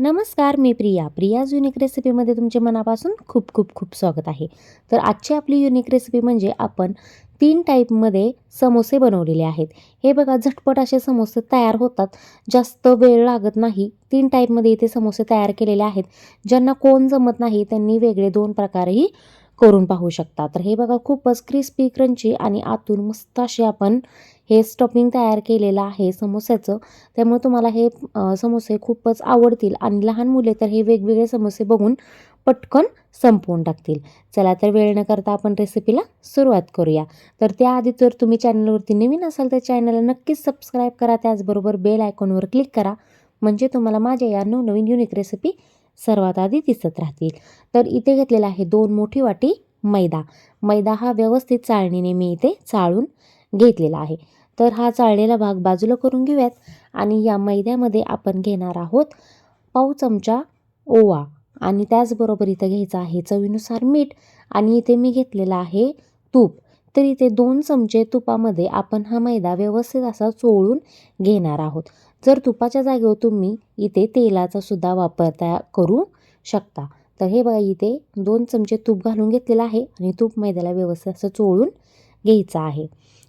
नमस्कार मी प्रिया. प्रियाज युनिक रेसिपीमध्ये तुमचे मनापासून खूप खूप खूप स्वागत आहे. तर आजची आपली युनिक रेसिपी म्हणजे आपण तीन टाईपमध्ये समोसे बनवलेले आहेत. हे बघा झटपट असे समोसे तयार होतात. जास्त वेळ लागत नाही. तीन टाईपमध्ये इथे समोसे तयार केलेले आहेत. ज्यांना कोण जमत नाही त्यांनी वेगळे दोन प्रकारही करून पाहू शकता. तर हे बघा खूपच क्रिस्पी क्रंची आणि आतून मस्त असे आपण हे स्टफिंग तयार केलेलं आहे समोस्याचं. त्यामुळे तुम्हाला हे समोसे खूपच आवडतील आणि लहान मुले तर हे वेगवेगळे समोसे बघून पटकन संपवून टाकतील. चला तर वेळ न करता आपण रेसिपीला सुरुवात करूया. तर त्याआधी जर तुम्ही चॅनलवरती नवीन असाल तर चॅनलला नक्कीच सबस्क्राईब करा. त्याचबरोबर बेल आयकॉनवर क्लिक करा. म्हणजे तुम्हाला माझ्या या नवनवीन युनिक रेसिपी सर्वात आधी दिसत राहतील. तर इथे घेतलेला आहे दोन मोठी वाटी मैदा. मैदा हा व्यवस्थित चाळणीने मी इथे चाळून घेतलेला आहे. तर हा चाळलेला भाग बाजूला करून घेऊयात. आणि या मैद्यामध्ये आपण घेणार आहोत पाव चमचा ओवा. आणि त्याचबरोबर इथं घ्यायचं आहे चवीनुसार मीठ. आणि इथे मी घेतलेला आहे तूप. तर इथे दोन चमचे तुपामध्ये आपण हा मैदा व्यवस्थित असा चोळून घेणार आहोत. जर तुपाच्या जागेवर तुम्ही इथे तेलाचा सुद्धा वापर त्या करू शकता. तर हे बघा इथे दोन चमचे तूप घालून घेतलेलं आहे आणि तूप मैद्याला व्यवस्थित असं चोळून घ्यायचं आहे.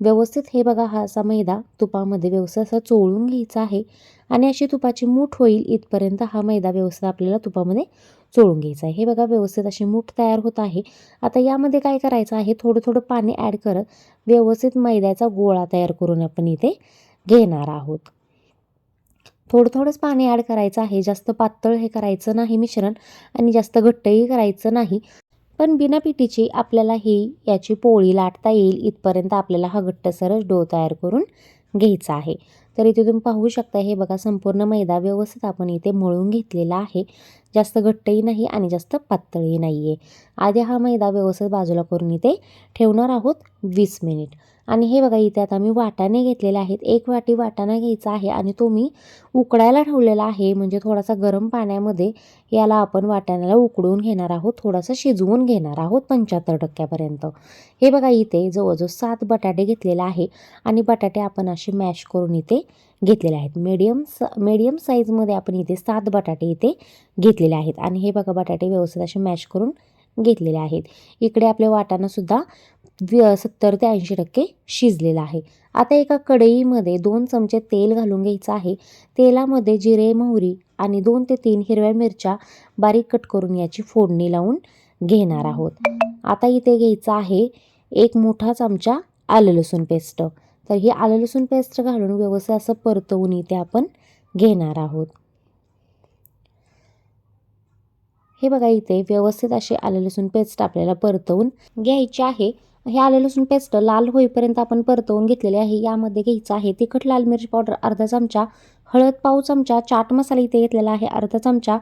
व्यवस्थित हे बघा हा असा मैदा तुपामध्ये व्यवस्थित असा चोळून घ्यायचा आहे आणि अशी तुपाची मूठ होईल इथपर्यंत हा मैदा व्यवस्थित आपल्याला तुपामध्ये चोळून घ्यायचा आहे. हे बघा व्यवस्थित अशी मूठ तयार होत आहे. आता यामध्ये काय करायचं आहे? थोडं थोडं पाणी ॲड करत व्यवस्थित मैद्याचा गोळा तयार करून आपण इथे घेणार आहोत. थोडं थोडंच पाणी ॲड करायचं आहे. जास्त पातळ हे करायचं नाही मिश्रण आणि जास्त घट्टही करायचं नाही. पण बिना पिठीची आपल्याला ही याची पोळी लाटता येईल इथपर्यंत आपल्याला हा घट्टसरच डो तयार करून घ्यायचा आहे. तर इथे तुम्ही पाहू शकता हे बघा संपूर्ण मैदा व्यवस्थित आपण इथे मळून घेतलेला आहे. जास्त घट्टही नाही आणि जास्त पातळही नाही आहे आधी हा मैदा व्यवस्थित बाजूला करून इथे ठेवणार आहोत वीस मिनिट. आणि हे बघा इथे आता मी वाटाणे घेतलेले आहेत. एक वाटी वाटाणा घ्यायचा आहे आणि तो मी उकडायला ठेवलेला आहे. म्हणजे थोडासा गरम पाण्यामध्ये याला आपण वाटाण्याला उकडून घेणार आहोत. थोडासा शिजवून घेणार आहोत पंच्याहत्तर टक्क्यापर्यंत. हे बघा इथे जवळजवळ सात बटाटे घेतलेले आहे आणि बटाटे आपण असे मॅश करून इथे घेतलेले आहेत. मीडियम स मीडियम साईजमध्ये आपण इथे सात बटाटे इथे घेतलेले आहेत. आणि हे बघा बटाटे व्यवस्थित असे मॅश करून घेतलेले आहेत. इकडे आपले वाटाणासुद्धा व्य सत्तर ते ऐंशी टक्के शिजलेला आहे. आता एका कढईमध्ये दोन चमचे तेल घालून घ्यायचं आहे. तेलामध्ये जिरे मोहरी आणि दोन ते तीन हिरव्या मिरच्या बारीक कट करून याची फोडणी लावून घेणार आहोत. आता इथे घ्यायचं आहे एक मोठा चमचा आलं लसूण पेस्ट. तर ही आलं लसूण पेस्ट घालून व्यवस्थित असं परतवून इथे आपण घेणार आहोत. हे बघा इथे व्यवस्थित असे आलं लसूण पेस्ट आपल्याला परतवून घ्यायची आहे. हे आलं लसूण पेस्ट लाल होईपर्यंत आपण परतवून घेतलेले आहे. यामध्ये घ्यायचं आहे तिखट लाल मिरची पावडर अर्धा चमचा हळद पाव चमचा चाट मसाला इथे घेतलेला आहे अर्धा चमचा.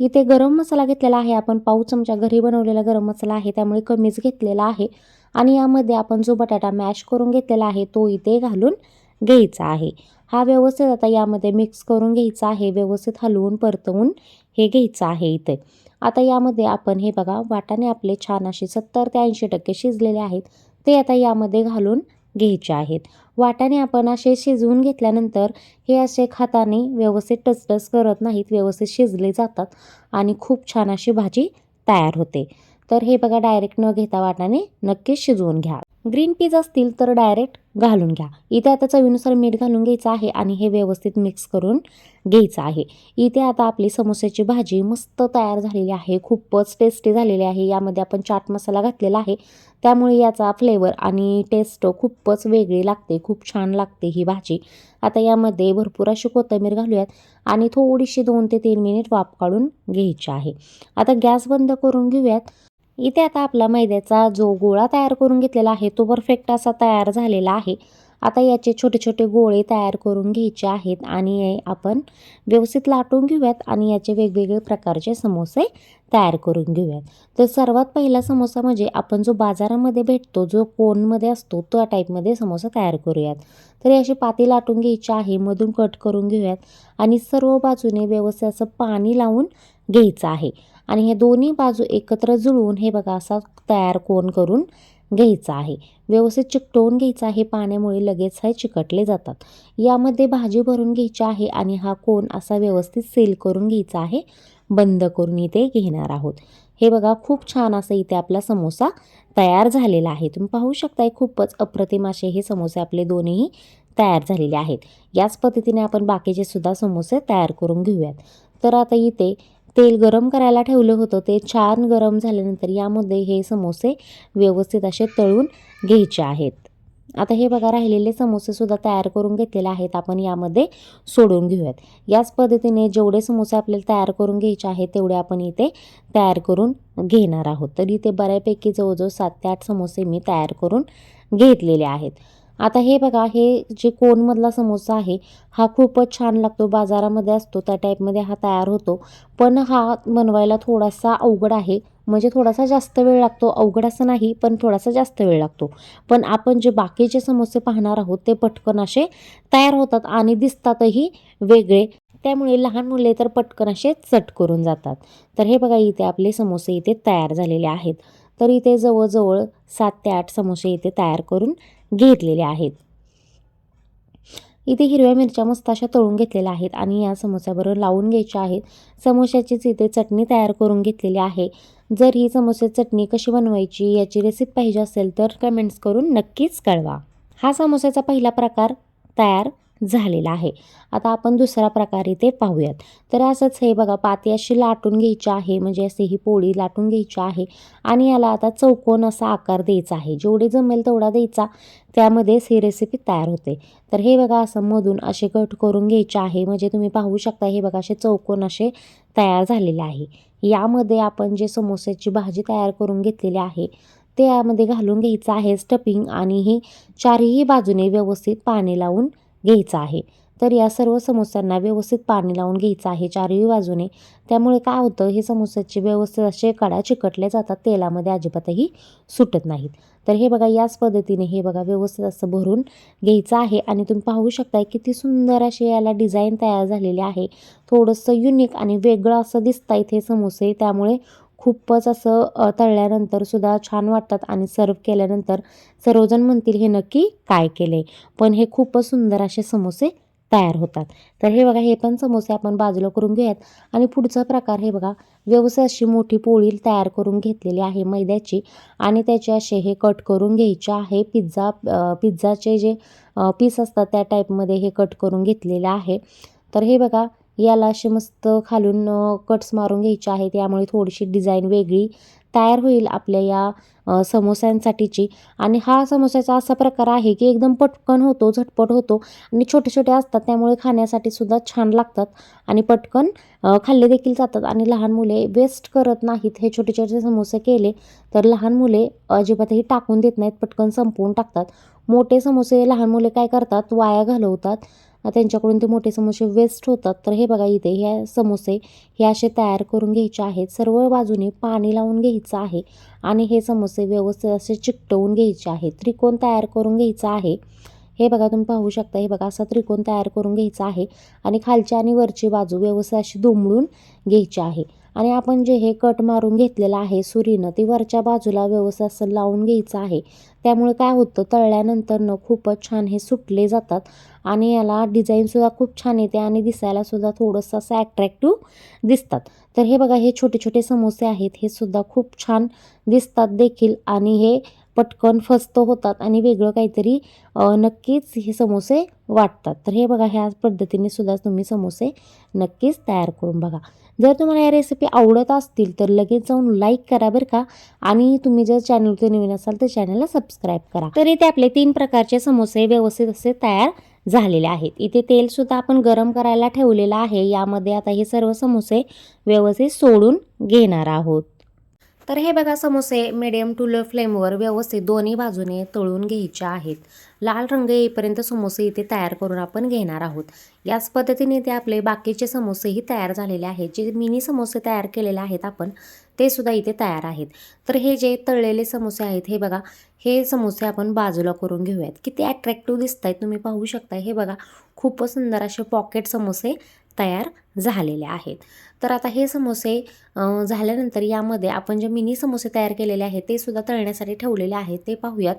इथे गरम मसाला घेतलेला आहे आपण पाव चमचा घरी बनवलेला गरम मसाला आहे त्यामुळे कमीच घेतलेला आहे. आणि यामध्ये आपण जो बटाटा मॅश करून घेतलेला आहे तो इथे घालून घ्यायचा आहे. हा व्यवस्थित आता यामध्ये मिक्स करून घ्यायचा आहे व्यवस्थित हलवून परतवून हे घ्यायचं आहे इथे. आता यामध्ये आपण हे बघा वाटाणे आपले छान असे सत्तर ते ऐंशी टक्के शिजलेले आहेत. ते आता यामध्ये घालून घ्यायचे आहेत. वाटाणे आपण असे शिजवून घेतल्यानंतर हे असे खाताने व्यवस्थित टचटच करत नाहीत व्यवस्थित शिजले जातात आणि खूप छान अशी भाजी तयार होते. तर हे बघा डायरेक्ट न घेता वाटाणे नक्कीच शिजवून घ्या. ग्रीन पीज असतील तर डायरेक्ट घालून घ्या. इथे आता चवीनुसार मीठ घालून घ्यायचं आहे आणि हे व्यवस्थित मिक्स करून घ्यायचं आहे. इथे आता आपली समोस्याची भाजी मस्त तयार झालेली आहे. खूपच टेस्टी झालेली आहे. यामध्ये आपण चाट मसाला घातलेला आहे. त्यामुळे याचा फ्लेवर आणि टेस्ट खूपच वेगळी लागते. खूप छान लागते ही भाजी. आता यामध्ये भरपूर अशी कोथिंबीर घालूयात आणि थोडीशी दोन ते तीन मिनिट वाफ काढून घ्यायची आहे. आता गॅस बंद करून घेऊयात. इथे आता आपला मैद्याचा जो गोळा तयार करून घेतलेला आहे तो परफेक्ट असा तयार झालेला आहे. आता याचे छोटे छोटे गोळे तयार करून घ्यायचे आहेत आणि आपण व्यवस्थित लाटून घेऊयात आणि याचे वेगवेगळे प्रकारचे समोसे तयार करून घेऊयात. तर सर्वात पहिला समोसा म्हणजे आपण जो बाजारामध्ये भेटतो जो कोनमध्ये असतो त्या टाईपमध्ये समोसा तयार करूयात. तर अशी पाती लाटून घ्यायची आहे मधून कट करून घेऊयात आणि सर्व बाजूने व्यवस्थित असं पाणी लावून घ्यायचं आहे. आणि हे दोन्ही बाजू एकत्र जुळवून हे बघा असा तयार कोण करून घ्यायचा आहे. व्यवस्थित चिकटवून घ्यायचं आहे. पाण्यामुळे लगेच हे चिकटले जातात. यामध्ये भाजी भरून घ्यायची आहे आणि हा कोण असा व्यवस्थित सील करून घ्यायचा आहे. बंद करून इथे घेणार आहोत. हे बघा खूप छान असं इथे आपला समोसा तयार झालेला आहे. तुम्ही पाहू शकताय खूपच अप्रतिम असे हे समोसे आपले दोन्ही तयार झालेले आहेत. याच पद्धतीने आपण बाकीचे सुद्धा समोसे तयार करून घेऊयात. तर आता इथे तेल गरम करायला ठेवलं होतं. ते छान गरम झाल्यानंतर यामध्ये हे समोसे व्यवस्थित असे तळून घ्यायचे आहेत. आता हे बघा राहिलेले समोसेसुद्धा तयार करून घेतलेले आहेत. आपण यामध्ये सोडून घेऊयात. याच पद्धतीने जेवढे समोसे आपल्याला तयार करून घ्यायचे आहेत तेवढे आपण इथे तयार करून घेणार आहोत. तर इथे बऱ्यापैकी जवळजवळ सात ते आठ समोसे मी तयार करून घेतलेले आहेत. आता हे बघा हे जे कोनमधला समोसा आहे हा खूपच छान लागतो. बाजारामध्ये असतो त्या टाईपमध्ये हा तयार होतो. पण हा बनवायला थोडासा अवघड आहे. म्हणजे थोडासा जास्त वेळ लागतो. अवघड असं नाही पण थोडासा जास्त वेळ लागतो. पण आपण जे बाकीचे समोसे पाहणार आहोत ते पटकन असे तयार होतात आणि दिसतातही वेगळे. त्यामुळे लहान मुले तर पटकन असे चट करून जातात. तर हे बघा इथे आपले समोसे इथे तयार झालेले आहेत. तर इथे जवळजवळ सात ते आठ समोसे इथे तयार करून घेतलेले आहेत. इथे हिरव्या मिरच्या मस्त अशा तळून घेतलेल्या आहेत आणि या समोस्याबरोबर लावून घ्यायच्या आहेत. समोश्याचीच इथे चटणी तयार करून घेतलेली आहे. जर ही समोसे चटणी कशी बनवायची याची रेसिपी पाहिजे असेल तर कमेंट्स करून नक्कीच कळवा. हा समोस्याचा पहिला प्रकार तयार झालेला आहे. आता आपण दुसरा प्रकार इथे पाहूयात. तर असंच हे बघा पाती अशी लाटून घ्यायची आहे म्हणजे असे ही पोळी लाटून घ्यायची आहे आणि याला आता चौकोन असा आकार द्यायचा आहे. जेवढे जमेल तेवढा द्यायचा. त्यामध्येच ही रेसिपी तयार होते. तर हे बघा असं मधून असे कट करून घ्यायचे आहे. म्हणजे तुम्ही पाहू शकता हे बघा असे चौकोन असे तयार झालेले आहे. यामध्ये आपण जे समोस्याची भाजी तयार करून घेतलेली आहे ते यामध्ये घालून घ्यायचं आहे स्टपिंग आणि हे चारही बाजूने व्यवस्थित पाणी लावून घ्यायचं आहे. तर या सर्व समोस्यांना व्यवस्थित पाणी लावून घ्यायचं आहे चारही बाजूने. त्यामुळे काय होतं हे समोस्याचे व्यवस्थित असे कडा चिकटले जातात तेलामध्ये अजिबातही सुटत नाहीत. तर हे बघा याच पद्धतीने हे बघा व्यवस्थित असं भरून घ्यायचं आहे. आणि तुम्ही पाहू शकताय किती सुंदर असे याला डिझाईन तयार झालेले आहे. थोडंसं युनिक आणि वेगळं असं दिसतं इथे समोसे. त्यामुळे खूपच असं तळल्यानंतर सुद्धा छान वाटतात आणि सर्व केल्यानंतर सर्वजण म्हणतील हे नक्की काय केले पण हे खूपच सुंदर असे समोसे तयार होतात. तर हे बघा हे पण समोसे आपण बाजूला करून घेऊयात. आणि पुढचा प्रकार हे बघा व्यवसाय अशी मोठी पोळी तयार करून घेतलेली आहे मैद्याची. आणि त्याचे असे हे कट करून घ्यायचे आहे. पिझ्झा पिझ्झाचे जे पीस असतात त्या टाईपमध्ये हे कट करून घेतलेले आहे. तर हे बघा याला असे मस्त खालून कट्स मारून घ्यायचे आहेत यामुळे थोडीशी डिझाईन वेगळी तयार होईल आपल्या या समोस्यांसाठीची. आणि हा समोस्याचा असा प्रकार आहे की एकदम पटकन होतो झटपट होतो. आणि छोटे छोटे असतात त्यामुळे खाण्यासाठी सुद्धा छान लागतात. आणि पटकन खाल्ले देखील जातात. आणि लहान मुले वेस्ट करत नाहीत. हे छोटे छोटे समोसे केले तर लहान मुले अजिबातही टाकून देत नाहीत. पटकन संपवून टाकतात. मोठे समोसे लहान मुले काय करतात? वाया घालवतात. त्यांच्याकडून ते मोठे समोसे वेस्ट होतात. तर हे बघा इथे ह्या समोसे हे असे तयार करून घ्यायचे आहेत. सर्व बाजूने पाणी लावून घ्यायचं आहे आणि हे समोसे व्यवस्थित असे चिकटवून घ्यायचे आहेत. त्रिकोण तयार करून घ्यायचा आहे. हे बघा तुम्ही पाहू शकता हे बघा असा त्रिकोण तयार करून घ्यायचा आहे आणि खालची आणि वरची बाजू व्यवस्थित अशी दुमळून घ्यायची आहे. आणि आपण जे हे कट मारून घेतलेलं आहे सुरीनं ती वरच्या बाजूला व्यवस्थित असं लावून घ्यायचं आहे. त्यामुळे काय होतं तळल्यानंतरनं खूपच छान हे सुटले जातात आणि याला डिझाईनसुद्धा खूप छान येते आणि दिसायलासुद्धा थोडंसं असं ॲट्रॅक्टिव्ह दिसतात. तर हे बघा हे छोटे छोटे समोसे आहेत हे सुद्धा खूप छान दिसतात देखील आणि हे पटकन फस्त होतात आणि वेगळं काहीतरी नक्कीच हे समोसे वाटतात. तर हे बघा ह्या पद्धतीने सुद्धा तुम्ही समोसे नक्कीच तयार करून बघा. जर तुम्हाला या रेसिपी आवडत असतील तर लगेच जाऊन लाईक करा बरं का. आणि तुम्ही जर चॅनलचे नवीन असाल तर चॅनलला सबस्क्राईब करा. तर इथे आपले तीन प्रकारचे समोसे व्यवस्थित असे तयार झालेले आहेत. इथे तेलसुद्धा आपण गरम करायला ठेवलेलं आहे. यामध्ये आता हे सर्व समोसे व्यवस्थित सोडून घेणार आहोत. तर हे बघा समोसे मिडियम टू लो फ्लेमवर व्यवस्थित दोन्ही बाजूने तळून घ्यायचे आहेत. लाल रंग येईपर्यंत समोसे इथे तयार करून आपण घेणार आहोत. याच पद्धतीने ते आपले बाकीचे समोसेही तयार झालेले आहेत. जे मिनी समोसे तयार केलेले आहेत आपण ते सुद्धा इथे तयार आहेत. तर हे जे तळलेले समोसे आहेत हे बघा हे समोसे आपण बाजूला करून घेऊयात. किती ॲट्रॅक्टिव्ह दिसत आहेत तुम्ही पाहू शकता हे बघा खूपच सुंदर असे पॉकेट समोसे तयार झालेले आहेत. तर आता हे समोसे झाल्यानंतर यामध्ये आपण जे मिनी समोसे तयार केलेले आहेत ते सुद्धा तळण्यासाठी ठेवलेले आहेत ते पाहूयात.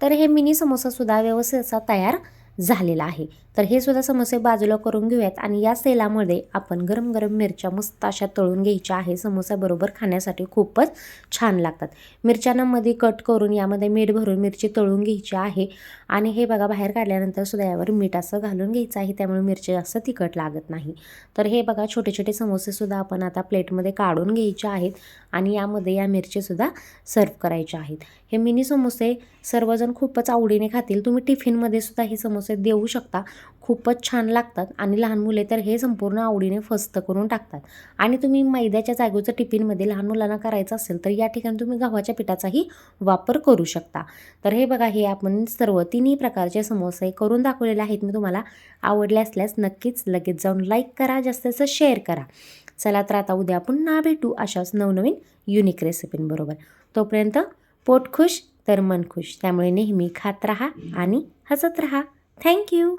तर हे मिनी समोसासुद्धा व्यवस्थित असा तयार झालेला आहे. तर हे सुद्धा समोसे बाजूला करून घेऊयात आणि या तेलामध्ये आपण गरम गरम मिरच्या मस्त अशा तळून घ्यायच्या आहे. समोसाबरोबर खाण्यासाठी खूपच छान लागतात. मिरच्यांना मध्ये कट करून यामध्ये मीठ भरून मिरची तळून घ्यायची आहे. आणि हे बघा बाहेर काढल्यानंतर सुद्धा यावर मीठ असं घालून घ्यायचं आहे. त्यामुळे मिरची जास्त तिखट लागत नाही. तर हे बघा छोटे छोटे समोसेसुद्धा आपण आता प्लेटमध्ये काढून घ्यायचे आहेत. आणि यामध्ये या मिरचीसुद्धा सर्व करायच्या आहेत. हे मिनी समोसे सर्वजण खूपच आवडीने खातील. तुम्ही टिफिनमध्ये सुद्धा हे समोसे देऊ शकता. खूपच छान लागतात आणि लहान मुले तर हे संपूर्ण आवडीने फस्त करून टाकतात. आणि तुम्ही मैद्याच्या जागेचं टिफिनमध्ये लहान मुलांना करायचं असेल तर या ठिकाणी तुम्ही गव्हाच्या पिठाचाही वापर करू शकता. तर हे बघा हे आपण सर्व तिन्ही प्रकारचे समोसे करून दाखवलेले आहेत. मी तुम्हाला आवडले असल्यास नक्कीच लगेच जाऊन लाईक करा. जास्तीत जास्त शेअर करा. चला तर आता उद्या पुन्हा भेटू अशाच नवनवीन युनिक रेसिपींबरोबर तोपर्यंत पोट खुश तर मन खुश. त्यामुळे नेहमी खात राहा आणि हसत राहा. थँक्यू